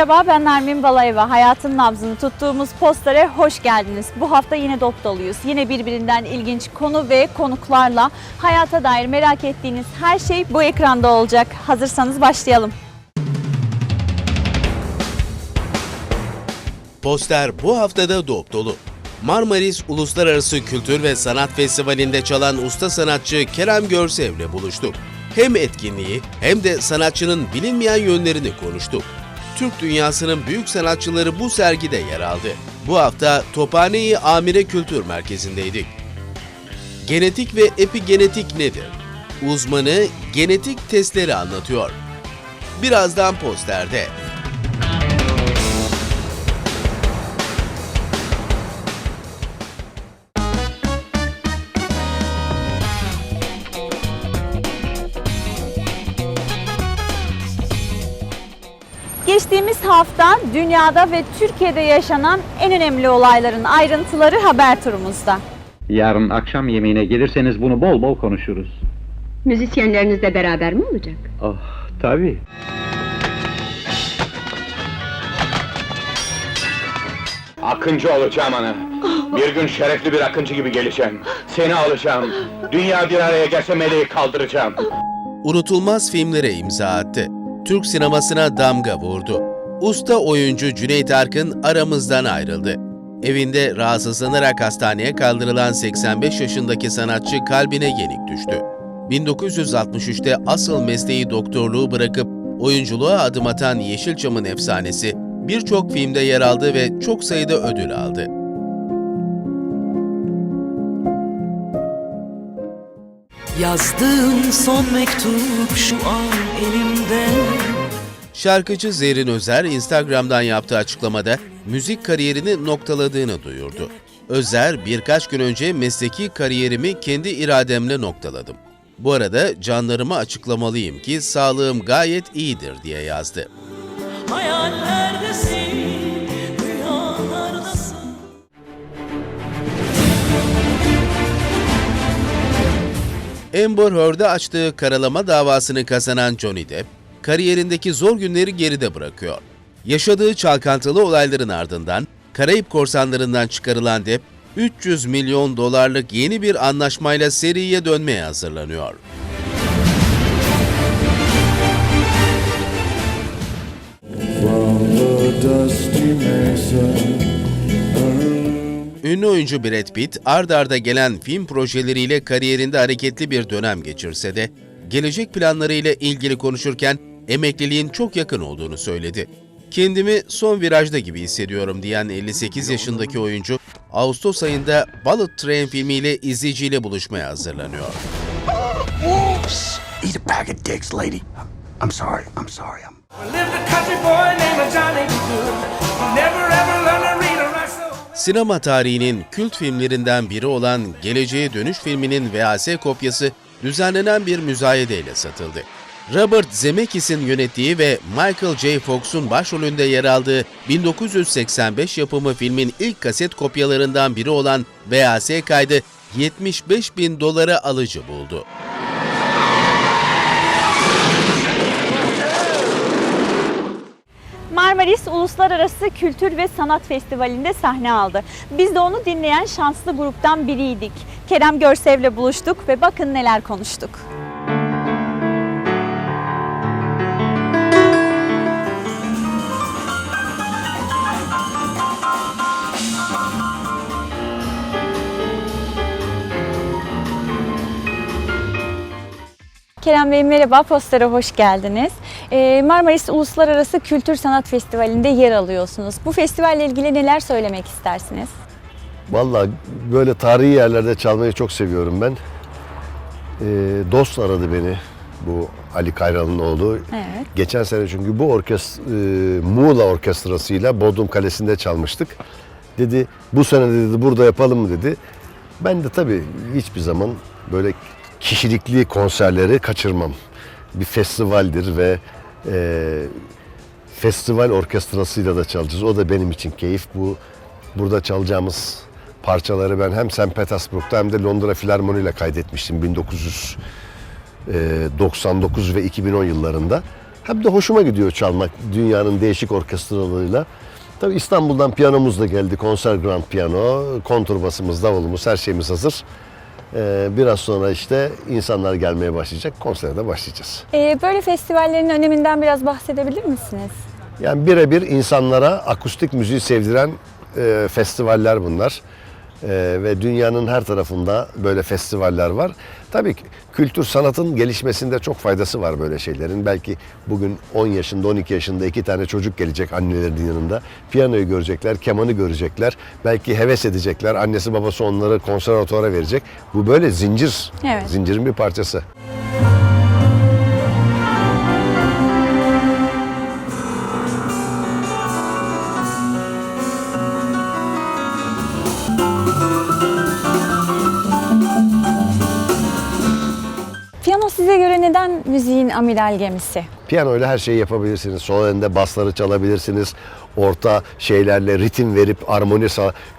Merhaba ben Nermin Balayeva. Hayatın nabzını tuttuğumuz postere hoş geldiniz. Bu hafta yine dop doluyuz. Yine birbirinden ilginç konu ve konuklarla hayata dair merak ettiğiniz her şey bu ekranda olacak. Hazırsanız başlayalım. Poster bu haftada dop dolu. Marmaris Uluslararası Kültür ve Sanat Festivali'nde çalan usta sanatçı Kerem Görsev'le buluştuk. Hem etkinliği hem de sanatçının bilinmeyen yönlerini konuştuk. Türk dünyasının büyük sanatçıları bu sergide yer aldı. Bu hafta Tophane-i Amire Kültür Merkezi'ndeydik. Genetik ve epigenetik nedir? Uzmanı genetik testleri anlatıyor. Birazdan posterde. Geçtiğimiz hafta dünyada ve Türkiye'de yaşanan en önemli olayların ayrıntıları haber turumuzda. Yarın akşam yemeğine gelirseniz bunu bol bol konuşuruz. Müzisyenleriniz de beraber mi olacak? Oh, tabii. Akıncı olacağım ana. Bir gün şerefli bir akıncı gibi geleceğim. Seni alacağım. Dünya bir araya gelse meleği kaldıracağım. unutulmaz filmlere imza attı. Türk sinemasına damga vurdu. Usta oyuncu Cüneyt Arkın aramızdan ayrıldı. Evinde rahatsızlanarak hastaneye kaldırılan 85 yaşındaki sanatçı kalbine yenik düştü. 1963'te asıl mesleği doktorluğu bırakıp oyunculuğa adım atan Yeşilçam'ın efsanesi birçok filmde yer aldı ve çok sayıda ödül aldı. Yazdığın son mektup şu an elimde Şarkıcı Zerrin Özer Instagram'dan yaptığı açıklamada müzik kariyerini noktaladığını duyurdu. Özer birkaç gün önce mesleki kariyerimi kendi irademle noktaladım. Bu arada canlarıma açıklamalıyım ki sağlığım gayet iyidir diye yazdı. Hayallerdesin, Amber Heard'e açtığı karalama davasını kazanan Johnny Depp, kariyerindeki zor günleri geride bırakıyor. Yaşadığı çalkantılı olayların ardından Karayip korsanlarından çıkarılan Depp, 300 milyon dolarlık yeni bir anlaşmayla seriye dönmeye hazırlanıyor. Ünlü oyuncu Brad Pitt, ard arda gelen film projeleriyle kariyerinde hareketli bir dönem geçirse de, gelecek planlarıyla ilgili konuşurken emekliliğin çok yakın olduğunu söyledi. Kendimi son virajda gibi hissediyorum diyen 58 yaşındaki oyuncu, Ağustos ayında Bullet Train filmiyle izleyiciyle buluşmaya hazırlanıyor. Eat a bag of dicks, lady. I'm sorry. I'm sorry. I'm. Sinema tarihinin kült filmlerinden biri olan Geleceğe Dönüş filminin VHS kopyası düzenlenen bir müzayedeyle satıldı. Robert Zemeckis'in yönettiği ve Michael J. Fox'un başrolünde yer aldığı 1985 yapımı filmin ilk kaset kopyalarından biri olan VHS kaydı 75 bin dolara alıcı buldu. Marmaris Uluslararası Kültür ve Sanat Festivali'nde sahne aldı. Biz de onu dinleyen şanslı gruptan biriydik. Kerem Görsev'le buluştuk ve bakın neler konuştuk. Kerem Bey merhaba, Poster'e hoş geldiniz. Ee, Marmaris Uluslararası Kültür Sanat Festivali'nde yer alıyorsunuz. Bu festivalle ilgili neler söylemek istersiniz? Vallahi böyle tarihi yerlerde çalmayı çok seviyorum ben. Ee, dost aradı beni bu Ali Kayran'ın oğlu. Evet. Geçen sene çünkü bu orkest e, Muğla Orkestrası'yla Bodrum Kalesi'nde çalmıştık. Dedi bu sene dedi burada yapalım mı dedi. Ben de tabii hiçbir zaman böyle kişilikli konserleri kaçırmam. Bir festivaldir ve e, festival orkestrasıyla da çalacağız. O da benim için keyif. Bu burada çalacağımız parçaları ben hem St. Petersburg'da hem de Londra Filarmoni ile kaydetmiştim 1999 ve 2010 yıllarında. Hem de hoşuma gidiyor çalmak dünyanın değişik orkestralarıyla. Tabii İstanbul'dan piyanomuz da geldi. Konser grand piyano, konturbasımız, davulumuz, her şeyimiz hazır. Ee, biraz sonra işte insanlar gelmeye başlayacak. Konsere de başlayacağız. Ee, böyle festivallerin öneminden biraz bahsedebilir misiniz? Yani birebir insanlara akustik müziği sevdiren e, festivaller bunlar. E, ve dünyanın her tarafında böyle festivaller var. Tabii ki kültür sanatın gelişmesinde çok faydası var böyle şeylerin. Belki bugün 10 yaşında 12 yaşında iki tane çocuk gelecek annelerinin yanında. Piyanoyu görecekler, kemanı görecekler. Belki heves edecekler. Annesi babası onları konservatuara verecek. Bu böyle zincir. Evet. Zincirin bir parçası. Piyano neden müziğin amiral gemisi? Piyano ile her şeyi yapabilirsiniz. Sol elinde basları çalabilirsiniz. Orta şeylerle ritim verip armoni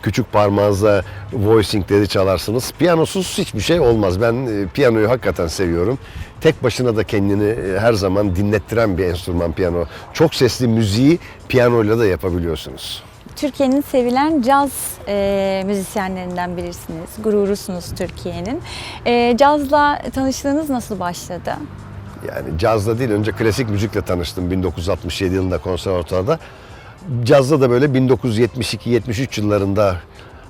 küçük parmağınızla voicingleri çalarsınız. Piyanosuz hiçbir şey olmaz. Ben e, piyanoyu hakikaten seviyorum. Tek başına da kendini e, her zaman dinlettiren bir enstrüman piyano. Çok sesli müziği piyanoyla da yapabiliyorsunuz. Türkiye'nin sevilen caz e, müzisyenlerinden birisiniz. Gururusunuz Türkiye'nin. E, cazla tanıştığınız nasıl başladı? Yani cazla değil önce klasik müzikle tanıştım 1967 yılında konservatuvarda. Cazda da böyle 1972-73 yıllarında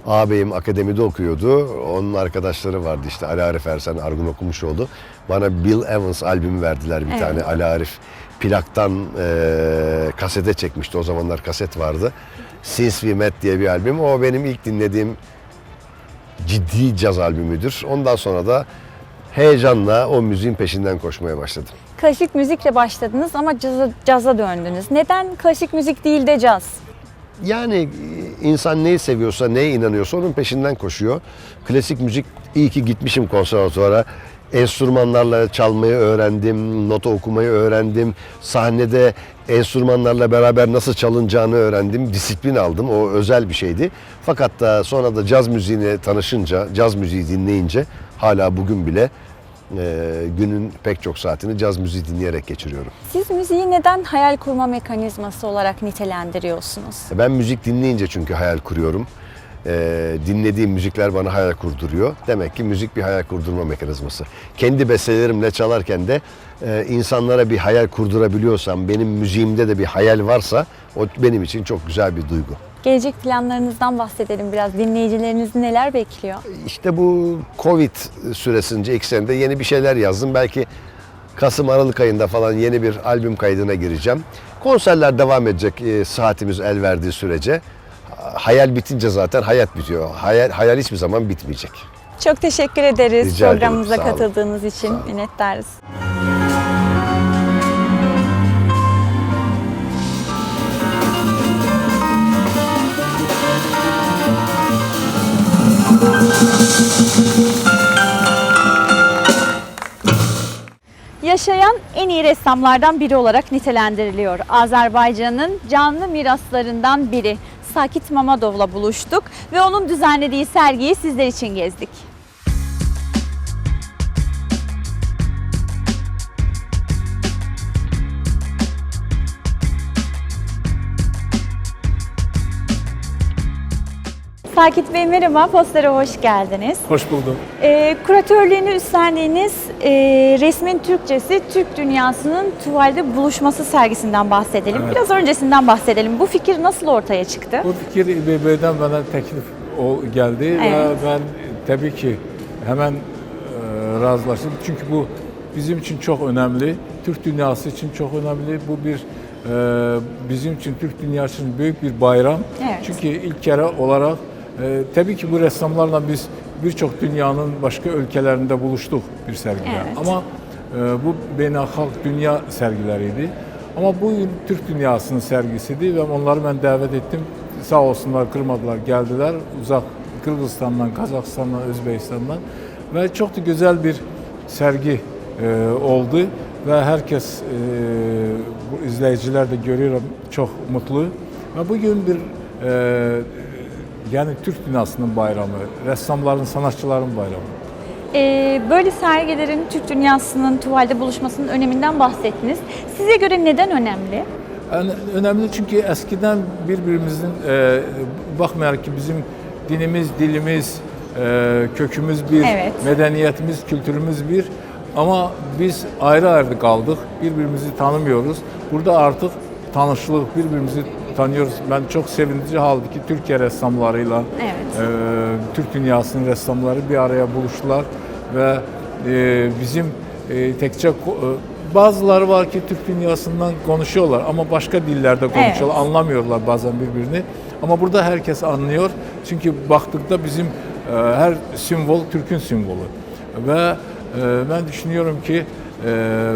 ağabeyim akademide okuyordu. Onun arkadaşları vardı işte Ali Arif Ersen, Argun Okumuşoğlu. Bana Bill Evans albümü verdiler bir Evet. tane Ali Arif. Plaktan eee kasete çekmişti. O zamanlar kaset vardı. Since We Met diye bir albüm. O benim ilk dinlediğim ciddi caz albümüdür. Ondan sonra da heyecanla o müziğin peşinden koşmaya başladım. Klasik müzikle başladınız ama caza, caza döndünüz. Neden klasik müzik değil de caz? Yani e, insan neyi seviyorsa, neye inanıyorsa onun peşinden koşuyor. Klasik müzik iyi ki gitmişim konservatuvara. Enstrümanlarla çalmayı öğrendim, nota okumayı öğrendim. Sahnede enstrümanlarla beraber nasıl çalınacağını öğrendim. Disiplin aldım. O özel bir şeydi. Fakat da sonra da caz müziğine tanışınca, caz müziği dinleyince hala bugün bile e, günün pek çok saatini caz müziği dinleyerek geçiriyorum. Siz müziği neden hayal kurma mekanizması olarak nitelendiriyorsunuz? Ben müzik dinleyince çünkü hayal kuruyorum. Ee, dinlediğim müzikler bana hayal kurduruyor. Demek ki müzik bir hayal kurdurma mekanizması. Kendi bestelerimle çalarken de e, insanlara bir hayal kurdurabiliyorsam, benim müziğimde de bir hayal varsa o benim için çok güzel bir duygu. Gelecek planlarınızdan bahsedelim biraz. Dinleyicileriniz neler bekliyor? İşte bu Covid süresince ilk senede yeni bir şeyler yazdım. Belki Kasım Aralık ayında falan yeni bir albüm kaydına gireceğim. Konserler devam edecek e, saatimiz el verdiği sürece. Hayal bitince zaten hayat bitiyor. Hayal, hayal hiçbir zaman bitmeyecek. Çok teşekkür ederiz Rica ederim, programımıza sağ olun. katıldığınız için. Sağ olun. Minnettarız. Yaşayan en iyi ressamlardan biri olarak nitelendiriliyor. Azerbaycan'ın canlı miraslarından biri. Sakit Mamadov'la buluştuk ve onun düzenlediği sergiyi sizler için gezdik. Sakit Bey merhaba, postere hoş geldiniz. Hoş buldum. Ee, kuratörlüğünü üstlendiğiniz e, resmin Türkçesi Türk dünyasının tuvalde buluşması sergisinden bahsedelim. Evet. Biraz öncesinden bahsedelim. Bu fikir nasıl ortaya çıktı? Bu fikir İBB'den bana teklif o geldi Evet. ve ben tabii ki hemen e, razılaştım. Çünkü bu bizim için çok önemli. Türk dünyası için çok önemli. Bu bir e, bizim için Türk dünyası için büyük bir bayram. Evet. Çünkü ilk kere olarak e, tabii ki bu ressamlarla biz birçok dünyanın başka ülkelerinde buluştuk bir sergide. Evet. Ama e, bu beynelhalk dünya sergileriydi. Ama bugün Türk dünyasının sergisiydi ve onları ben davet ettim. Sağ olsunlar kırmadılar, geldiler. Uzak Kırgızistan'dan, Kazakistan'dan, Özbekistan'dan ve çok da güzel bir sergi e, oldu ve herkes e, bu izleyiciler de görüyorum çok mutlu. Ve bugün bir e, yani Türk dünyasının bayramı, ressamların, sanatçıların bayramı. Ee, böyle sergilerin Türk dünyasının tuvalde buluşmasının öneminden bahsettiniz. Size göre neden önemli? Yani önemli çünkü eskiden birbirimizin e, bakmayarak ki bizim dinimiz, dilimiz, e, kökümüz bir, Evet. medeniyetimiz, kültürümüz bir ama biz ayrı ayrı kaldık. Birbirimizi tanımıyoruz. Burada artık tanışılık, birbirimizi tanıyoruz. Ben çok sevindirici halbuki Türkiye ressamlarıyla Evet. e, Türk dünyasının ressamları bir araya buluştular ve e, bizim e, tekçe e, bazıları var ki Türk dünyasından konuşuyorlar ama başka dillerde konuşuyorlar. Evet. Anlamıyorlar bazen birbirini. Ama burada herkes anlıyor. Çünkü baktıkta bizim e, her simbol Türk'ün simvolü. Ve e, ben düşünüyorum ki e,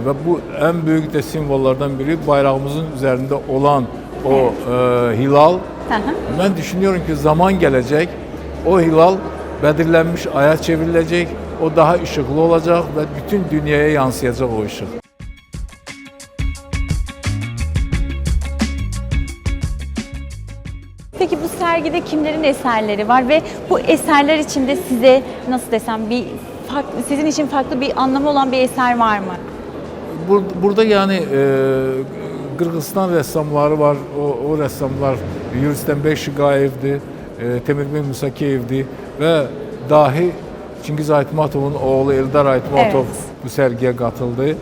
ve bu en büyük de simbollardan biri bayrağımızın üzerinde olan o e, hilal. Hı hı. Ben düşünüyorum ki zaman gelecek, o hilal belirlenmiş aya çevrilecek, o daha ışıklı olacak ve bütün dünyaya yansıyacak o ışık. Peki bu sergide kimlerin eserleri var ve bu eserler içinde size nasıl desem bir farklı, sizin için farklı bir anlamı olan bir eser var mı? Bur- Burada yani e, Kırgızistan ressamları var. O, o ressamlar Yuristan Beşigayev'di, e, Temirbey Musakiyev'di ve dahi Çingiz Aytmatov'un oğlu Eldar Aytmatov Evet. bu sergiye katıldı. E,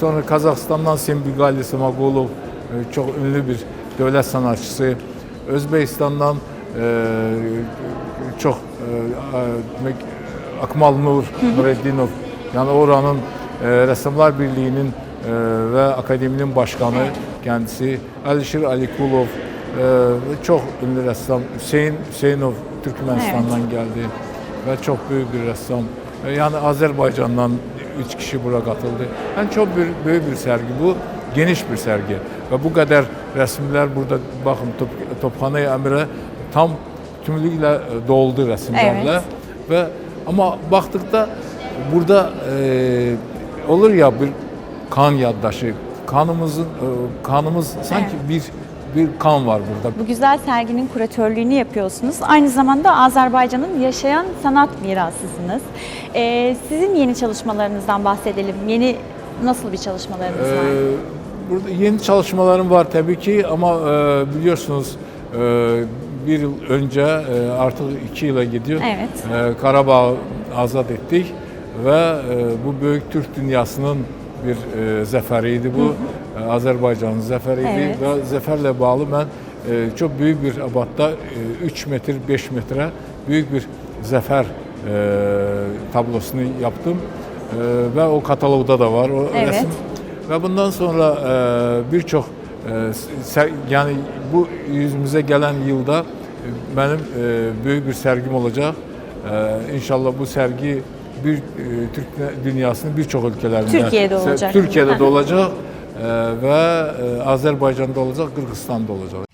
sonra Kazakistan'dan Sembigali Smagulov e, çok ünlü bir devlet sanatçısı. Özbekistan'dan e, çok e, Akmal Nur Nureddinov yani oranın e, Ressamlar Birliği'nin e, ve akademinin başkanı kendisi Alişir Alikulov e, çok ünlü ressam Hüseyin Hüseyinov Türkmenistan'dan geldi ve çok büyük bir ressam. E, yani Azerbaycan'dan üç kişi buraya katıldı. Yani çok büyük, büyük bir sergi bu. Geniş bir sergi. Ve bu kadar resimler burada bakın Top, Tophane Emre tam tümüyle e, doldu resimlerle. Evet. Ve ama baktıkta burada e, olur ya bir kan yaddaşı, kanımızın e, kanımız sanki bir bir kan var burada. Bu güzel serginin kuratörlüğünü yapıyorsunuz. Aynı zamanda Azerbaycan'ın yaşayan sanat mirasısınız. Ee, sizin yeni çalışmalarınızdan bahsedelim. Yeni nasıl bir çalışmalarınız var? Ee, burada yeni çalışmalarım var tabii ki ama e, biliyorsunuz e, bir yıl önce e, artık iki yıla gidiyor. Evet. E, Karabağ azat ettik ve e, bu büyük Türk dünyasının bir e, zaferiydi bu. E, Azerbaycan'ın zaferiydi Evet. ve zaferle bağlı ben e, çok büyük bir abatta e, 3 metre 5 metre büyük bir zafer e, tablosunu yaptım. E, ve o katalogda da var o Evet. resim. Ve bundan sonra e, birçok e, yani bu yüzümüze gelen yılda e, benim e, büyük bir sergim olacak. E, İnşallah bu sergi bir e, Türk dünyasının birçok ülkelerinde Türkiye'de olacak. Türkiye'de de olacak e, ve e, Azerbaycan'da olacak, Kırgızistan'da olacak.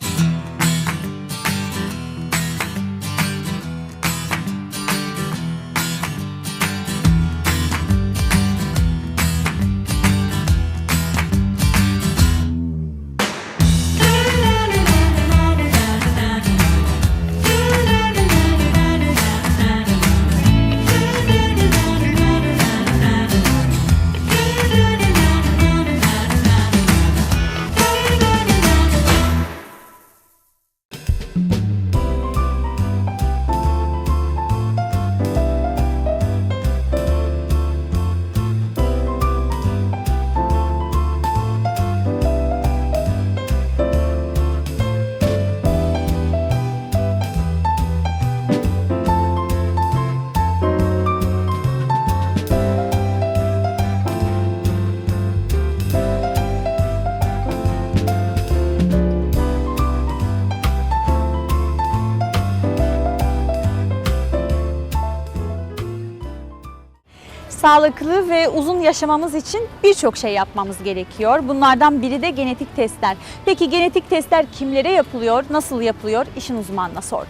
Sağlıklı ve uzun yaşamamız için birçok şey yapmamız gerekiyor. Bunlardan biri de genetik testler. Peki genetik testler kimlere yapılıyor, nasıl yapılıyor? İşin uzmanına sorduk.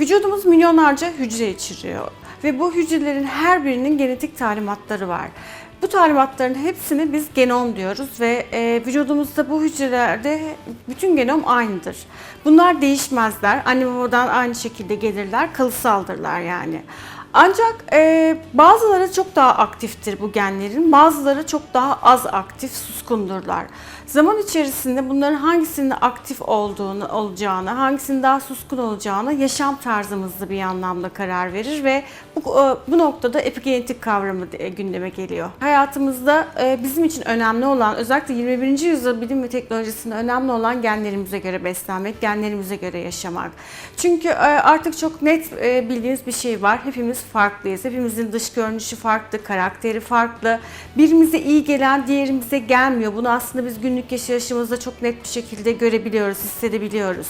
Vücudumuz milyonlarca hücre içeriyor ve bu hücrelerin her birinin genetik talimatları var. Bu talimatların hepsini biz genom diyoruz ve e, vücudumuzda bu hücrelerde bütün genom aynıdır. Bunlar değişmezler. Anne babadan aynı şekilde gelirler, kalıtsaldırlar yani. Ancak e, bazıları çok daha aktiftir bu genlerin, bazıları çok daha az aktif, suskundurlar. Zaman içerisinde bunların hangisinin aktif olduğunu, olacağını, hangisinin daha suskun olacağını yaşam tarzımızda bir anlamda karar verir ve bu, e, bu noktada epigenetik kavramı de- gündeme geliyor. Hayatımızda e, bizim için önemli olan, özellikle 21. yüzyıl bilim ve teknolojisinde önemli olan genlerimize göre beslenmek, genlerimize göre yaşamak. Çünkü e, artık çok net e, bildiğiniz bir şey var. Hepimiz farklıyız. Hepimizin dış görünüşü farklı, karakteri farklı. Birimize iyi gelen diğerimize gelmiyor. Bunu aslında biz günlük yaşayışımızda çok net bir şekilde görebiliyoruz, hissedebiliyoruz.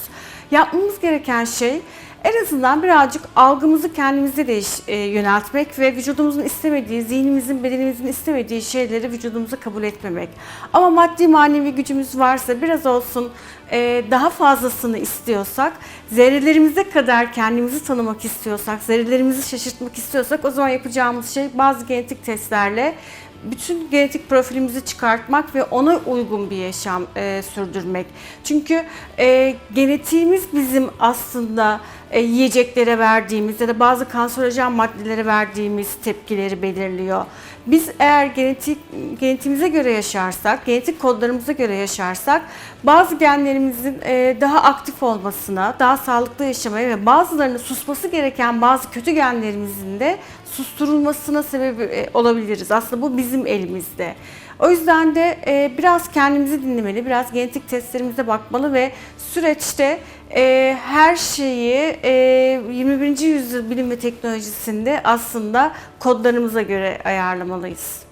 Yapmamız gereken şey en azından birazcık algımızı kendimize değiş, e, yöneltmek ve vücudumuzun istemediği, zihnimizin, bedenimizin istemediği şeyleri vücudumuza kabul etmemek. Ama maddi manevi gücümüz varsa biraz olsun e, daha fazlasını istiyorsak, zerrelerimize kadar kendimizi tanımak istiyorsak, zerrelerimizi şaşırtmak istiyorsak o zaman yapacağımız şey bazı genetik testlerle bütün genetik profilimizi çıkartmak ve ona uygun bir yaşam e, sürdürmek. Çünkü e, genetiğimiz bizim aslında e, yiyeceklere verdiğimiz ya da bazı kanserojen maddelere verdiğimiz tepkileri belirliyor. Biz eğer genetik genetiğimize göre yaşarsak, genetik kodlarımıza göre yaşarsak bazı genlerimizin e, daha aktif olmasına, daha sağlıklı yaşamaya ve bazılarının susması gereken bazı kötü genlerimizin de susturulmasına sebep e, olabiliriz. Aslında bu bizim elimizde. O yüzden de e, biraz kendimizi dinlemeli, biraz genetik testlerimize bakmalı ve süreçte e, her şeyi e, 21. yüzyıl bilim ve teknolojisinde aslında kodlarımıza göre ayarlamalıyız.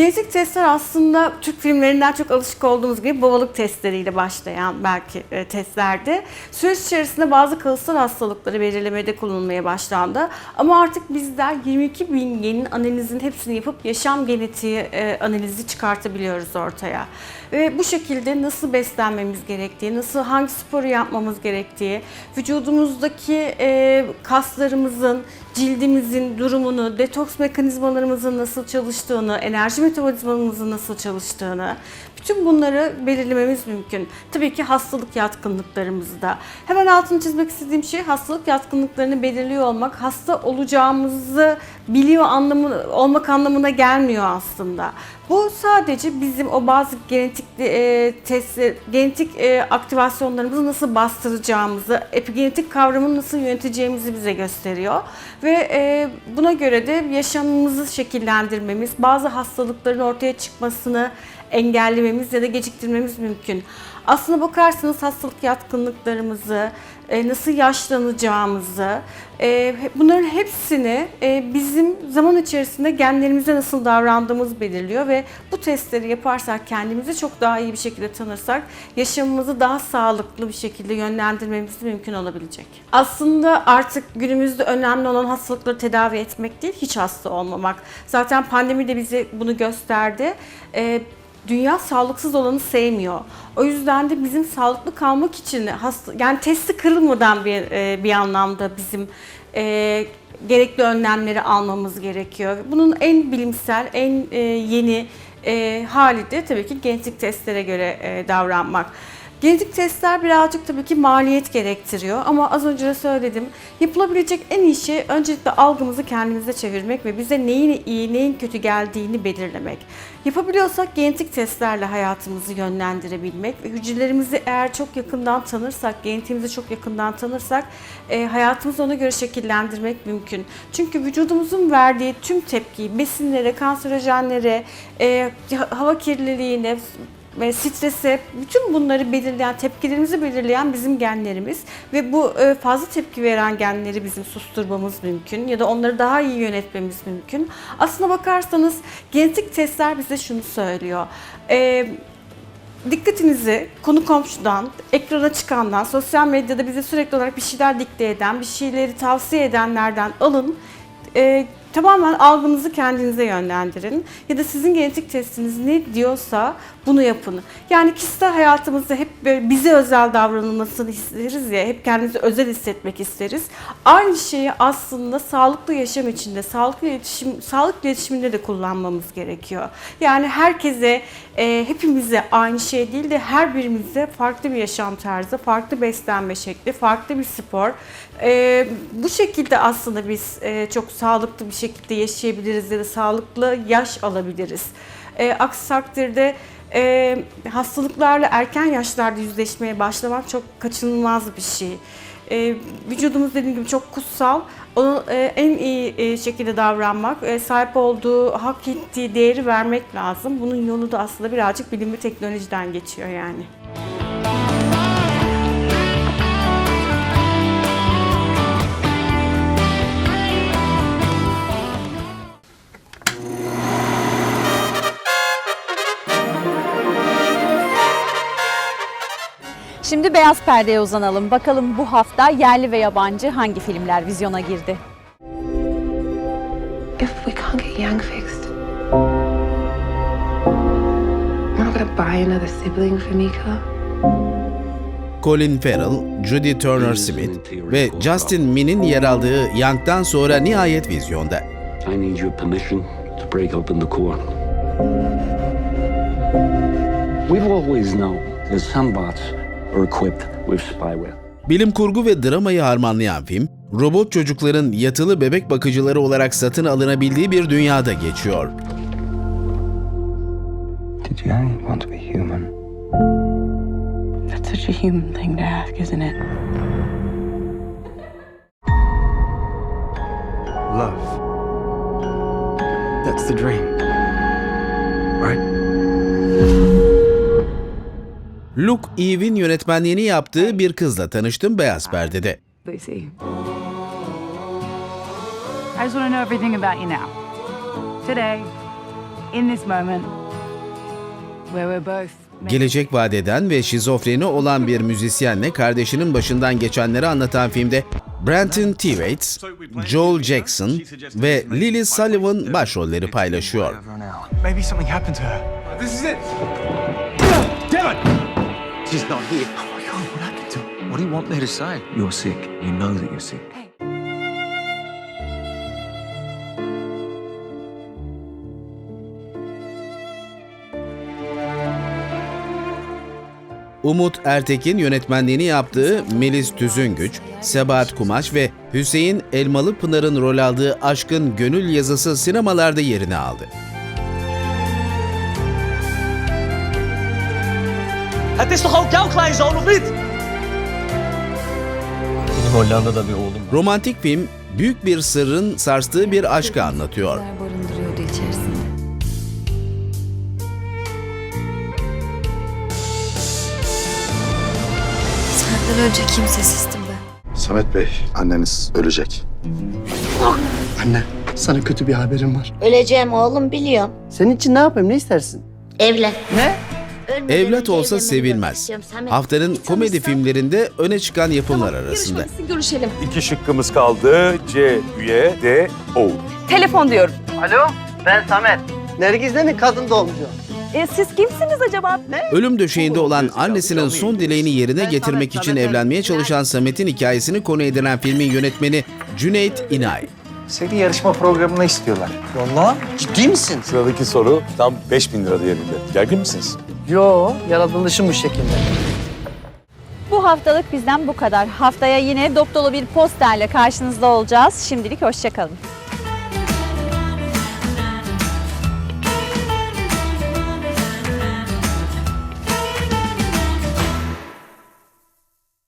Genetik testler aslında Türk filmlerinden çok alışık olduğumuz gibi babalık testleriyle başlayan belki e, testlerdi. Süreç içerisinde bazı kalıtsal hastalıkları belirlemede kullanılmaya başlandı. Ama artık bizler 22 bin genin analizini hepsini yapıp yaşam genetiği e, analizi çıkartabiliyoruz ortaya. Ve bu şekilde nasıl beslenmemiz gerektiği, nasıl hangi sporu yapmamız gerektiği, vücudumuzdaki e, kaslarımızın, cildimizin durumunu, detoks mekanizmalarımızın nasıl çalıştığını, enerji metabolizmamızın nasıl çalıştığını, bütün bunları belirlememiz mümkün. Tabii ki hastalık yatkınlıklarımızı da. Hemen altını çizmek istediğim şey hastalık yatkınlıklarını belirliyor olmak, hasta olacağımızı biliyor anlamı olmak anlamına gelmiyor aslında. Bu sadece bizim o bazı genetik e, test, genetik e, aktivasyonlarımızı nasıl bastıracağımızı, epigenetik kavramını nasıl yöneteceğimizi bize gösteriyor. Ve e, buna göre de yaşamımızı şekillendirmemiz, bazı hastalıkların ortaya çıkmasını engellememiz ya da geciktirmemiz mümkün. Aslına bakarsanız hastalık yatkınlıklarımızı, e, nasıl yaşlanacağımızı, e, bunların hepsini e, bizim zaman içerisinde genlerimize nasıl davrandığımız belirliyor ve bu testleri yaparsak kendimizi çok daha iyi bir şekilde tanırsak yaşamımızı daha sağlıklı bir şekilde yönlendirmemiz mümkün olabilecek. Aslında artık günümüzde önemli olan hastalıkları tedavi etmek değil, hiç hasta olmamak. Zaten pandemi de bize bunu gösterdi. Dünya sağlıksız olanı sevmiyor. O yüzden de bizim sağlıklı kalmak için hasta, yani testi kırılmadan bir e, bir anlamda bizim e, gerekli önlemleri almamız gerekiyor. Bunun en bilimsel, en e, yeni e, hali de tabii ki genetik testlere göre e, davranmak. Genetik testler birazcık tabii ki maliyet gerektiriyor ama az önce de söyledim. Yapılabilecek en iyi şey öncelikle algımızı kendimize çevirmek ve bize neyin iyi, neyin kötü geldiğini belirlemek. Yapabiliyorsak genetik testlerle hayatımızı yönlendirebilmek ve hücrelerimizi eğer çok yakından tanırsak, genetiğimizi çok yakından tanırsak e, hayatımızı ona göre şekillendirmek mümkün. Çünkü vücudumuzun verdiği tüm tepkiyi besinlere, kanserojenlere, e, hava kirliliğine, ve strese, bütün bunları belirleyen, tepkilerimizi belirleyen bizim genlerimiz ve bu e, fazla tepki veren genleri bizim susturmamız mümkün ya da onları daha iyi yönetmemiz mümkün. Aslına bakarsanız genetik testler bize şunu söylüyor. E, dikkatinizi konu komşudan, ekrana çıkandan, sosyal medyada bize sürekli olarak bir şeyler dikte eden, bir şeyleri tavsiye edenlerden alın. E, tamamen algınızı kendinize yönlendirin. Ya da sizin genetik testiniz ne diyorsa bunu yapın. Yani kişisel hayatımızda hep böyle bize özel davranılmasını isteriz ya, hep kendimizi özel hissetmek isteriz. Aynı şeyi aslında sağlıklı yaşam içinde, sağlıklı iletişim, sağlık iletişiminde de kullanmamız gerekiyor. Yani herkese, e, hepimize aynı şey değil de her birimize farklı bir yaşam tarzı, farklı beslenme şekli, farklı bir spor. E, bu şekilde aslında biz e, çok sağlıklı bir şekilde yaşayabiliriz ya da sağlıklı yaş alabiliriz. E, aksi takdirde e, hastalıklarla erken yaşlarda yüzleşmeye başlamak çok kaçınılmaz bir şey. E, vücudumuz dediğim gibi çok kutsal. Onu e, en iyi e, şekilde davranmak, e, sahip olduğu, hak ettiği değeri vermek lazım. Bunun yolu da aslında birazcık bilim ve teknolojiden geçiyor yani. Şimdi beyaz perdeye uzanalım. Bakalım bu hafta yerli ve yabancı hangi filmler vizyona girdi? If we can't get Yang fixed, we're not gonna buy another sibling for Mika. Colin Farrell, Judy Turner Smith ve Justin Min'in yer aldığı Young'dan sonra nihayet vizyonda. I need your permission to break open the core. We've always known that some bots are equipped with spyware. Bilim kurgu ve dramayı harmanlayan film, robot çocukların yatılı bebek bakıcıları olarak satın alınabildiği bir dünyada geçiyor. Did Yang want to be human? That's such a human thing to ask, isn't it? Love. That's the dream. Right? Luke Eve'in yönetmenliğini yaptığı bir kızla tanıştım Beyaz Perde'de. Lucy. I just want to know everything about you now. Today, in this moment, where we're both. Gelecek vadeden ve şizofreni olan bir müzisyenle kardeşinin başından geçenleri anlatan filmde Brenton Thwaites, Joel Jackson ve Lily Sullivan başrolleri paylaşıyor. Maybe something happened to her. This is it. She's not here. Oh my god, what happened to her? What do you want me to say? You're sick. You know that you're sick. Umut Ertekin yönetmenliğini yaptığı Melis Tüzüngüç, Sebahat Kumaş ve Hüseyin Elmalı Pınar'ın rol aldığı Aşkın Gönül yazısı sinemalarda yerini aldı. Het is toch ook jouw kleinzoon, of niet? Benim Hollanda'da bir oğlum var. Romantik film, büyük bir sırrın sarstığı bir aşkı anlatıyor. barındırıyordu içerisinde. Senden önce kimsesizdim ben. Samet Bey, anneniz ölecek. Anne, sana kötü bir haberim var. Öleceğim oğlum biliyorum. Senin için ne yapayım? Ne istersin? Evlen. Ne? Evlat olsa sevilmez. Haftanın komedi filmlerinde öne çıkan yapımlar arasında. Görüşelim. İki şıkkımız kaldı. C, üye, D, O. Telefon diyorum. Alo, ben Samet. Nergiz'de kadın doğumcu? E, siz kimsiniz acaba? Ölüm döşeğinde olan annesinin son dileğini yerine getirmek için evlenmeye çalışan Samet'in hikayesini konu edinen filmin yönetmeni Cüneyt İnay. Seni yarışma programına istiyorlar. Valla ciddi misin? Sıradaki soru tam 5000 lira değerinde. Gergin misiniz? Yo, yaratılışım bu şekilde. Bu haftalık bizden bu kadar. Haftaya yine dop dolu bir posterle karşınızda olacağız. Şimdilik hoşçakalın.